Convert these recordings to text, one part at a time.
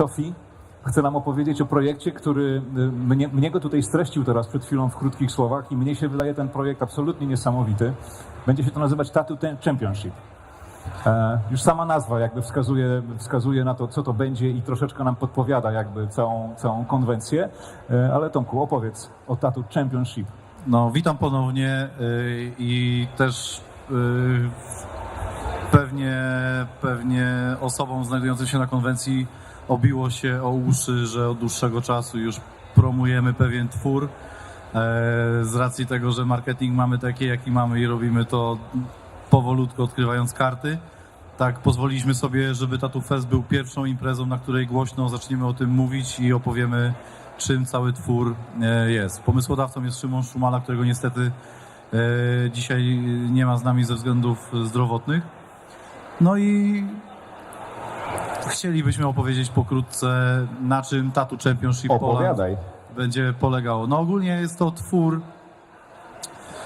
Tofi chce nam opowiedzieć o projekcie, który y, mnie, mnie go tutaj streścił teraz przed chwilą w krótkich słowach i mnie się wydaje ten projekt absolutnie niesamowity. Będzie się to nazywać Tattoo Championship. E, już sama nazwa jakby wskazuje, wskazuje na to, co to będzie i troszeczkę nam podpowiada jakby całą, całą konwencję. E, ale Tomku, opowiedz o Tattoo Championship. No, witam ponownie y, i też y, pewnie, pewnie osobom znajdującym się na konwencji obiło się o uszy, że od dłuższego czasu już promujemy pewien twór. E, Z racji tego, że marketing mamy taki, jaki mamy i robimy to powolutku odkrywając karty. Tak, pozwoliliśmy sobie, żeby Tattoo Fest był pierwszą imprezą, na której głośno zaczniemy o tym mówić i opowiemy, czym cały twór e, jest. Pomysłodawcą jest Szymon Szumala, którego niestety e, dzisiaj nie ma z nami ze względów zdrowotnych. No i chcielibyśmy opowiedzieć pokrótce, na czym Tattoo Championship Poland Opowiadaj. będzie polegało. No ogólnie jest to twór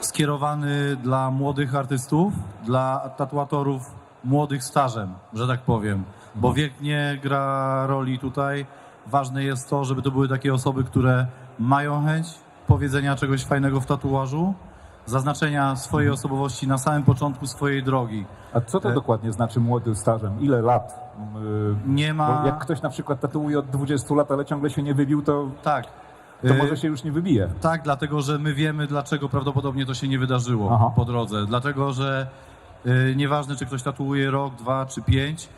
skierowany dla młodych artystów, dla tatuatorów młodych stażem, że tak powiem. Bo wiek nie gra roli tutaj. Ważne jest to, żeby to były takie osoby, które mają chęć powiedzenia czegoś fajnego w tatuażu, zaznaczenia swojej osobowości na samym początku swojej drogi. A co to E- dokładnie znaczy młody stażem? Ile lat? Y, Nie ma... Bo jak ktoś na przykład tatuuje od 20 lat, ale ciągle się nie wybił, to, Tak. to Y, może się już nie wybije. Tak, dlatego że my wiemy, dlaczego prawdopodobnie to się nie wydarzyło Aha. po drodze. Dlatego, że y, nieważne, czy ktoś tatuuje rok, dwa czy pięć,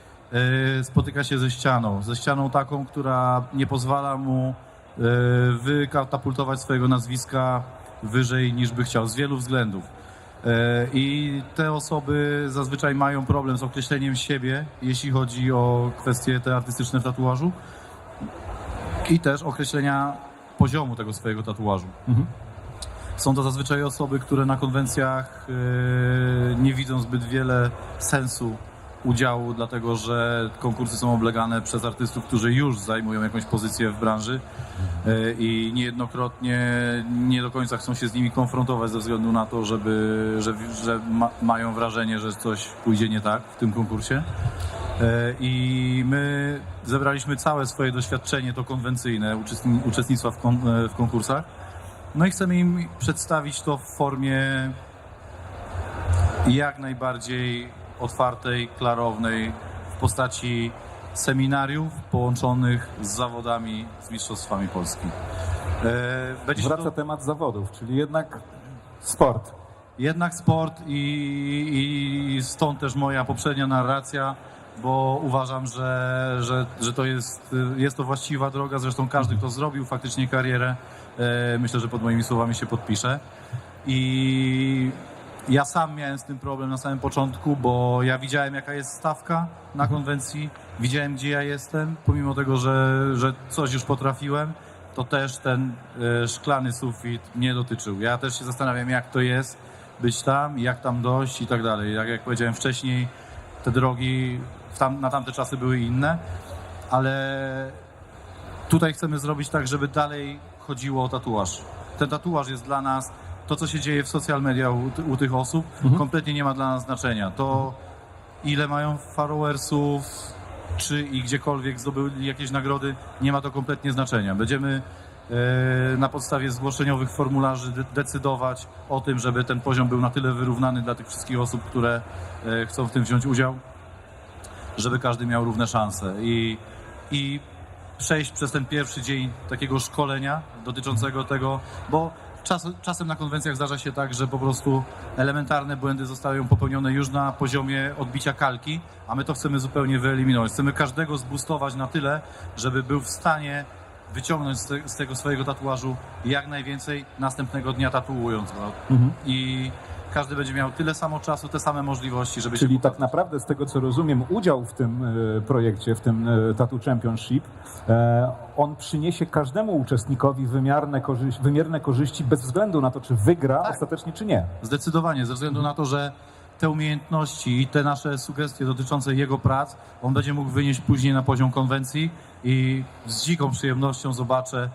spotyka się ze ścianą. Ze ścianą taką, która nie pozwala mu wykatapultować swojego nazwiska wyżej niż by chciał, z wielu względów. Y, I te osoby zazwyczaj mają problem z określeniem siebie, jeśli chodzi o kwestie te artystyczne w tatuażu i też określenia poziomu tego swojego tatuażu. Mhm. Są to zazwyczaj osoby, które na konwencjach yy, nie widzą zbyt wiele sensu udziału, dlatego że konkursy są oblegane przez artystów, którzy już zajmują jakąś pozycję w branży yy, i niejednokrotnie nie do końca chcą się z nimi konfrontować ze względu na to, żeby, że, że ma, mają wrażenie, że coś pójdzie nie tak w tym konkursie. E, I my zebraliśmy całe swoje doświadczenie, to konwencyjne, uczestni- uczestnictwa w, kon, e, w konkursach. No i chcemy im przedstawić to w formie jak najbardziej otwartej, klarownej, w postaci seminariów połączonych z zawodami, z Mistrzostwami Polski. E, Będzie Wraca to temat zawodów, czyli jednak sport. jednak sport i, i stąd też moja poprzednia narracja, bo uważam, że, że, że to jest, jest to właściwa droga. Zresztą każdy, kto zrobił faktycznie karierę, e, myślę, że pod moimi słowami się podpisze. I ja sam miałem z tym problem na samym początku, bo ja widziałem, jaka jest stawka na konwencji, widziałem, gdzie ja jestem, pomimo tego, że, że coś już potrafiłem, to też ten e, szklany sufit mnie dotyczył. Ja też się zastanawiam, jak to jest być tam, jak tam dojść i tak dalej. Jak, jak powiedziałem wcześniej, te drogi tam, na tamte czasy były inne, ale tutaj chcemy zrobić tak, żeby dalej chodziło o tatuaż. Ten tatuaż jest dla nas, to co się dzieje w social media u, u tych osób, kompletnie nie ma dla nas znaczenia. To ile mają followersów, czy i gdziekolwiek zdobyli jakieś nagrody, nie ma to kompletnie znaczenia. Będziemy e, na podstawie zgłoszeniowych formularzy de- decydować o tym, żeby ten poziom był na tyle wyrównany dla tych wszystkich osób, które e, chcą w tym wziąć udział, żeby każdy miał równe szanse. I, i przejść przez ten pierwszy dzień takiego szkolenia dotyczącego tego, bo czas, czasem na konwencjach zdarza się tak, że po prostu elementarne błędy zostają popełnione już na poziomie odbicia kalki, a my to chcemy zupełnie wyeliminować. Chcemy każdego zbustować na tyle, żeby był w stanie wyciągnąć z, te, z tego swojego tatuażu jak najwięcej następnego dnia tatuując go. Mhm. I każdy będzie miał tyle samo czasu, te same możliwości, żeby Czyli się tak naprawdę, z tego co rozumiem, udział w tym e, projekcie, w tym e, Tattoo Championship, e, on przyniesie każdemu uczestnikowi wymierne, korzyści, wymierne korzyści bez względu na to, czy wygra Tak. ostatecznie, czy nie. Zdecydowanie, ze względu na to, że te umiejętności i te nasze sugestie dotyczące jego prac, on będzie mógł wynieść później na poziom konwencji i z dziką przyjemnością zobaczę,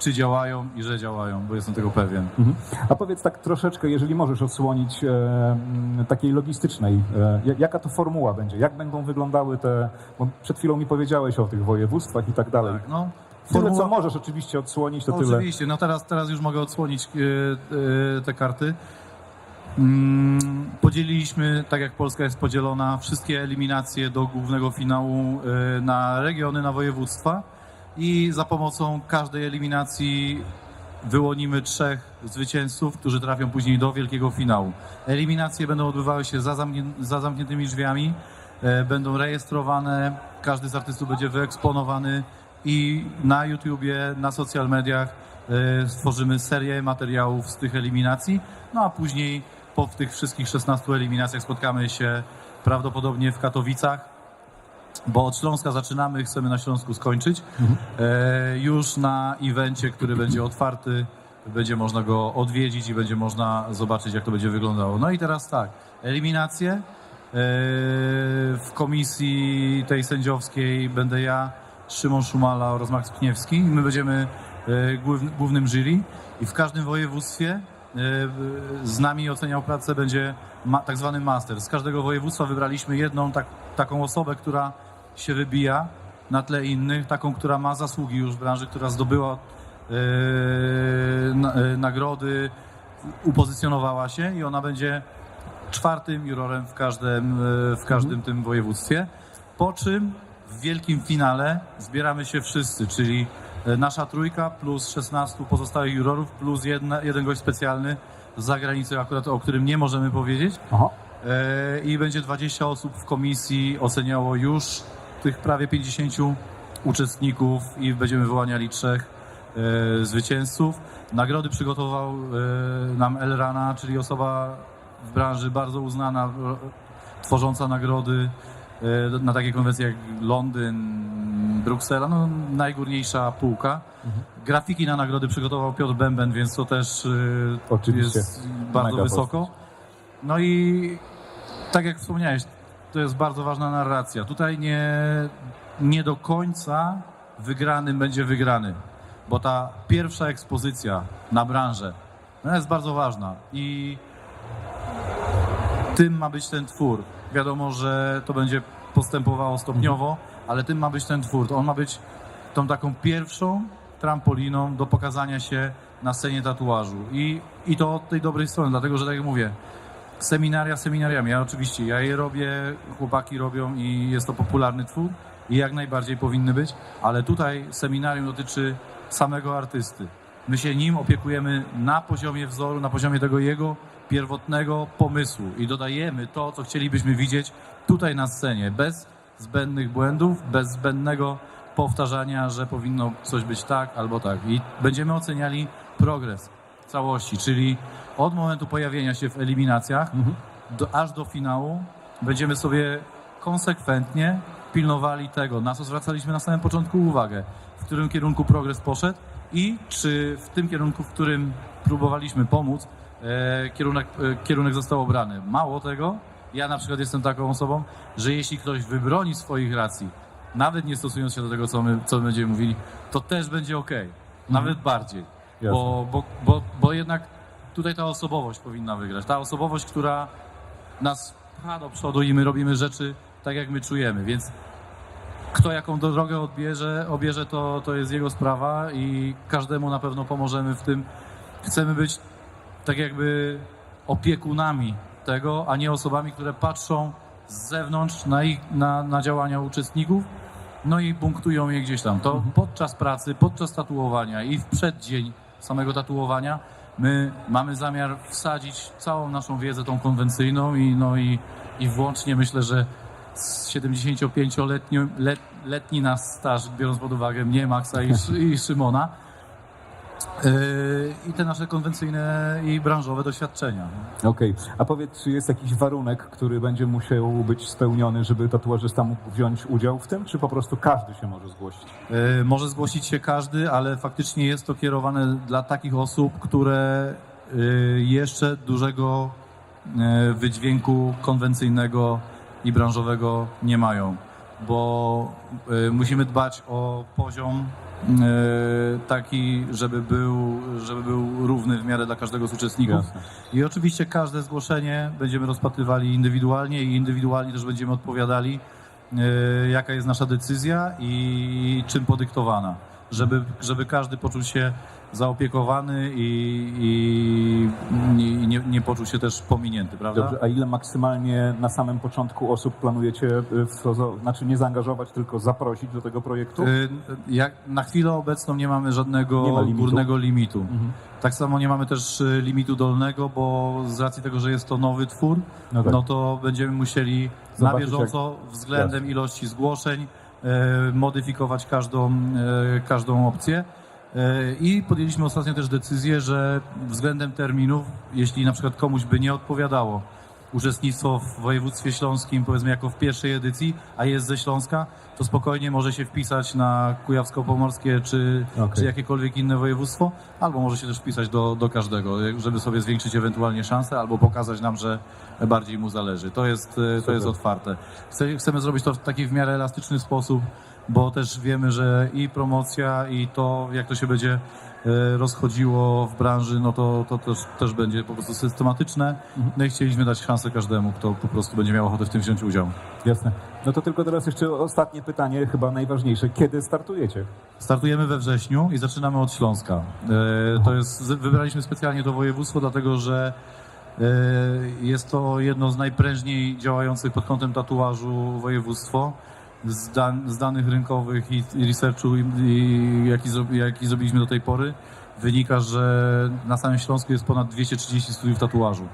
czy działają i że działają, bo jestem tego pewien. Mhm. A powiedz tak troszeczkę, jeżeli możesz odsłonić e, takiej logistycznej, e, jak- jaka to formuła będzie, jak będą wyglądały te, bo przed chwilą mi powiedziałeś o tych województwach i tak dalej. Tak, no. Tyle, co Formuła- możesz oczywiście odsłonić, to tyle. Oczywiście, no teraz, teraz już mogę odsłonić e, e, te karty. Mm, Podzieliliśmy, tak jak Polska jest podzielona, wszystkie eliminacje do głównego finału e, na regiony, na województwa i za pomocą każdej eliminacji wyłonimy trzech zwycięzców, którzy trafią później do wielkiego finału. Eliminacje będą odbywały się za, zamknię- za zamkniętymi drzwiami, e, będą rejestrowane, każdy z artystów będzie wyeksponowany. I na YouTubie, na social mediach e, stworzymy serię materiałów z tych eliminacji, no a później po tych wszystkich 16 eliminacjach spotkamy się prawdopodobnie w Katowicach, bo od Śląska zaczynamy, chcemy na Śląsku skończyć. E, już na evencie, który będzie otwarty, będzie można go odwiedzić i będzie można zobaczyć, jak to będzie wyglądało. No i teraz tak, eliminacje. E, w komisji tej sędziowskiej będę ja, Szymon Szumala oraz Max Pniewski. My będziemy e, główny- głównym jury i w każdym województwie z nami oceniał pracę będzie ma, tak zwany master. Z każdego województwa wybraliśmy jedną tak, taką osobę, która się wybija na tle innych, taką, która ma zasługi już w branży, która zdobyła e, e, nagrody, upozycjonowała się i ona będzie czwartym jurorem w każdym, e, w każdym tym województwie. Po czym w wielkim finale zbieramy się wszyscy, czyli nasza trójka plus 16 pozostałych jurorów plus jedna, jeden gość specjalny z zagranicy, akurat o którym nie możemy powiedzieć. Aha. E, i będzie 20 osób w komisji oceniało już tych prawie 50 uczestników i będziemy wyłaniali trzech e, zwycięzców. Nagrody przygotował e, nam Elrana, czyli osoba w branży bardzo uznana, e, tworząca nagrody e, na takie konwencje jak Londyn, Bruksela, no najgórniejsza półka. Grafiki na nagrody przygotował Piotr Bęben, więc to też e, Oczywiście. jest bardzo Mega wysoko. postać. No i tak jak wspomniałeś, to jest bardzo ważna narracja. Tutaj nie, nie do końca wygranym będzie wygrany, bo ta pierwsza ekspozycja na branżę ona jest bardzo ważna i tym ma być ten twór. Wiadomo, że to będzie postępowało stopniowo, ale tym ma być ten twór. On ma być tą taką pierwszą trampoliną do pokazania się na scenie tatuażu. I, i to od tej dobrej strony, dlatego że tak jak mówię, seminaria seminariami. Ja oczywiście, ja je robię, chłopaki robią i jest to popularny twór i jak najbardziej powinny być, ale tutaj seminarium dotyczy samego artysty. My się nim opiekujemy na poziomie wzoru, na poziomie tego jego pierwotnego pomysłu. I dodajemy to, co chcielibyśmy widzieć tutaj na scenie, bez zbędnych błędów, bez zbędnego powtarzania, że powinno coś być tak albo tak. I będziemy oceniali progres całości, czyli od momentu pojawienia się w eliminacjach do, aż do finału będziemy sobie konsekwentnie pilnowali tego, na co zwracaliśmy na samym początku uwagę, w którym kierunku progres poszedł i czy w tym kierunku, w którym próbowaliśmy pomóc, e, kierunek, e, kierunek został obrany. Mało tego, ja na przykład jestem taką osobą, że jeśli ktoś wybroni swoich racji, nawet nie stosując się do tego, co my, co my będziemy mówili, to też będzie ok, nawet bardziej. Jasne. Bo, bo, bo, bo jednak tutaj ta osobowość powinna wygrać. Ta osobowość, która nas pcha do przodu i my robimy rzeczy tak, jak my czujemy. Więc kto jaką drogę odbierze, obierze to, to jest jego sprawa i każdemu na pewno pomożemy w tym. Chcemy być tak jakby opiekunami tego, a nie osobami, które patrzą z zewnątrz na, ich, na, na działania uczestników, no i punktują je gdzieś tam. To podczas pracy, podczas tatuowania i w przeddzień samego tatuowania my mamy zamiar wsadzić całą naszą wiedzę tą konwencyjną i, no i, i włącznie myślę, że 75-letni let, letni nasz staż, biorąc pod uwagę mnie, Maxa i, i Szymona, yy, i te nasze konwencyjne i branżowe doświadczenia. Okej. A powiedz, czy jest jakiś warunek, który będzie musiał być spełniony, żeby tatuażysta mógł wziąć udział w tym, czy po prostu każdy się może zgłosić? E, Może zgłosić się każdy, ale faktycznie jest to kierowane dla takich osób, które e, jeszcze dużego e, wydźwięku konwencyjnego i branżowego nie mają, bo e, musimy dbać o poziom taki, żeby był, żeby był równy w miarę dla każdego z uczestników. Jasne. I oczywiście każde zgłoszenie będziemy rozpatrywali indywidualnie i indywidualnie też będziemy odpowiadali, e, jaka jest nasza decyzja i czym podyktowana, żeby, żeby każdy poczuł się zaopiekowany i, i, i nie, nie poczuł się też pominięty, prawda? Dobrze, a ile maksymalnie na samym początku osób planujecie y, w to, znaczy nie zaangażować, tylko zaprosić do tego projektu? Y, Jak na chwilę obecną nie mamy żadnego Nie ma limitu. górnego limitu. Mhm. Tak samo nie mamy też y, limitu dolnego, bo z racji tego, że jest to nowy twór, No tak. no to będziemy musieli na Zobaczyć, bieżąco względem ilości zgłoszeń modyfikować każdą, e, każdą opcję. E, I podjęliśmy ostatnio też decyzję, że względem terminów, jeśli na przykład komuś by nie odpowiadało uczestnictwo w województwie śląskim, powiedzmy jako w pierwszej edycji, a jest ze Śląska, to spokojnie może się wpisać na Kujawsko-Pomorskie czy, Okej. czy jakiekolwiek inne województwo, albo może się też wpisać do, do każdego, żeby sobie zwiększyć ewentualnie szanse, albo pokazać nam, że bardziej mu zależy. To jest, e, to jest otwarte. Chce- Chcemy zrobić to w taki w miarę elastyczny sposób, bo też wiemy, że i promocja, i to, jak to się będzie rozchodziło w branży, no to, to też, też będzie po prostu systematyczne. No i chcieliśmy dać szansę każdemu, kto po prostu będzie miał ochotę w tym wziąć udział. Jasne. No to tylko teraz jeszcze ostatnie pytanie, chyba najważniejsze. Kiedy startujecie? Startujemy we wrześniu i zaczynamy od Śląska. E, To jest, wybraliśmy specjalnie to województwo, dlatego że e, jest to jedno z najprężniej działających pod kątem tatuażu województwo. Z, dan, z danych rynkowych i, i researchu, i, i, jaki, zro- jaki zrobiliśmy do tej pory, wynika, że na samym Śląsku jest ponad 230 studiów tatuażu.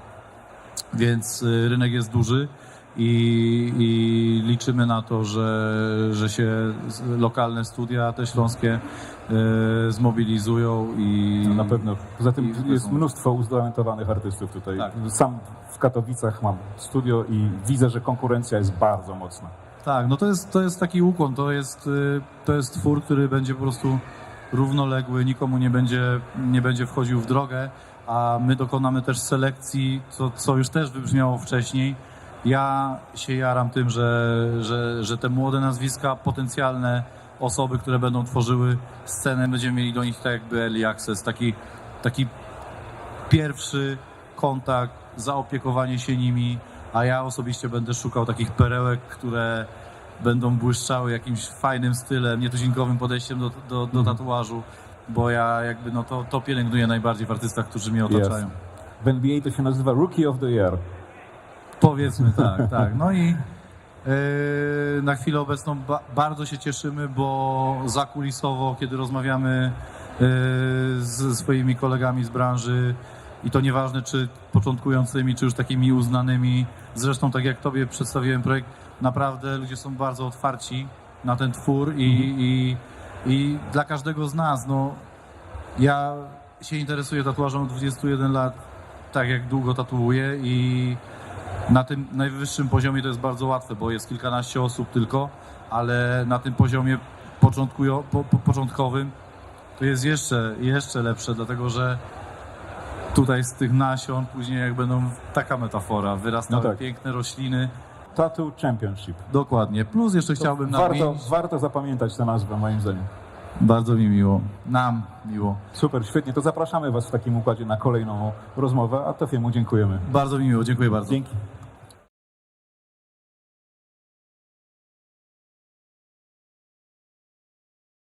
Więc y, rynek jest duży i, i liczymy na to, że, że się lokalne studia, te śląskie, y, zmobilizują i No, na pewno. Poza tym jest mnóstwo utalentowanych artystów tutaj. Tak. Sam w Katowicach mam studio i widzę, że konkurencja jest bardzo mocna. Tak, no to jest, to jest taki ukłon, to jest, y, to jest twór, który będzie po prostu równoległy, nikomu nie będzie, nie będzie wchodził w drogę, a my dokonamy też selekcji, co, co już też wybrzmiało wcześniej. Ja się jaram tym, że, że, że te młode nazwiska, potencjalne osoby, które będą tworzyły scenę, będziemy mieli do nich tak jakby early access, taki, taki pierwszy kontakt, zaopiekowanie się nimi, a ja osobiście będę szukał takich perełek, które będą błyszczały jakimś fajnym stylem, nietuzinkowym podejściem do, do, do tatuażu, bo ja jakby no to, to pielęgnuję najbardziej w artystach, którzy mnie otaczają. W NBA to się nazywa Rookie of the Year. Powiedzmy tak, tak. No i yy, na chwilę obecną ba bardzo się cieszymy, bo zakulisowo, kiedy rozmawiamy yy, z swoimi kolegami z branży i to nieważne, czy początkującymi, czy już takimi uznanymi, zresztą tak jak Tobie przedstawiłem projekt, naprawdę ludzie są bardzo otwarci na ten twór i, i, i dla każdego z nas, no ja się interesuję tatuażem od 21 lat, tak jak długo tatuuję i na tym najwyższym poziomie to jest bardzo łatwe, bo jest kilkanaście osób tylko, ale na tym poziomie początkujo, po, po, początkowym to jest jeszcze, jeszcze lepsze, dlatego że tutaj z tych nasion później jak będą taka metafora, wyrastały No tak. piękne rośliny. Tattoo Championship. Dokładnie. Plus jeszcze chciałbym warto, nadmienić, warto zapamiętać tę nazwę, moim zdaniem. bardzo mi miło, nam miło, Super, świetnie. To zapraszamy Was w takim układzie na kolejną rozmowę, a Tofiemu dziękujemy. bardzo mi miło, dziękuję bardzo. Dzięki.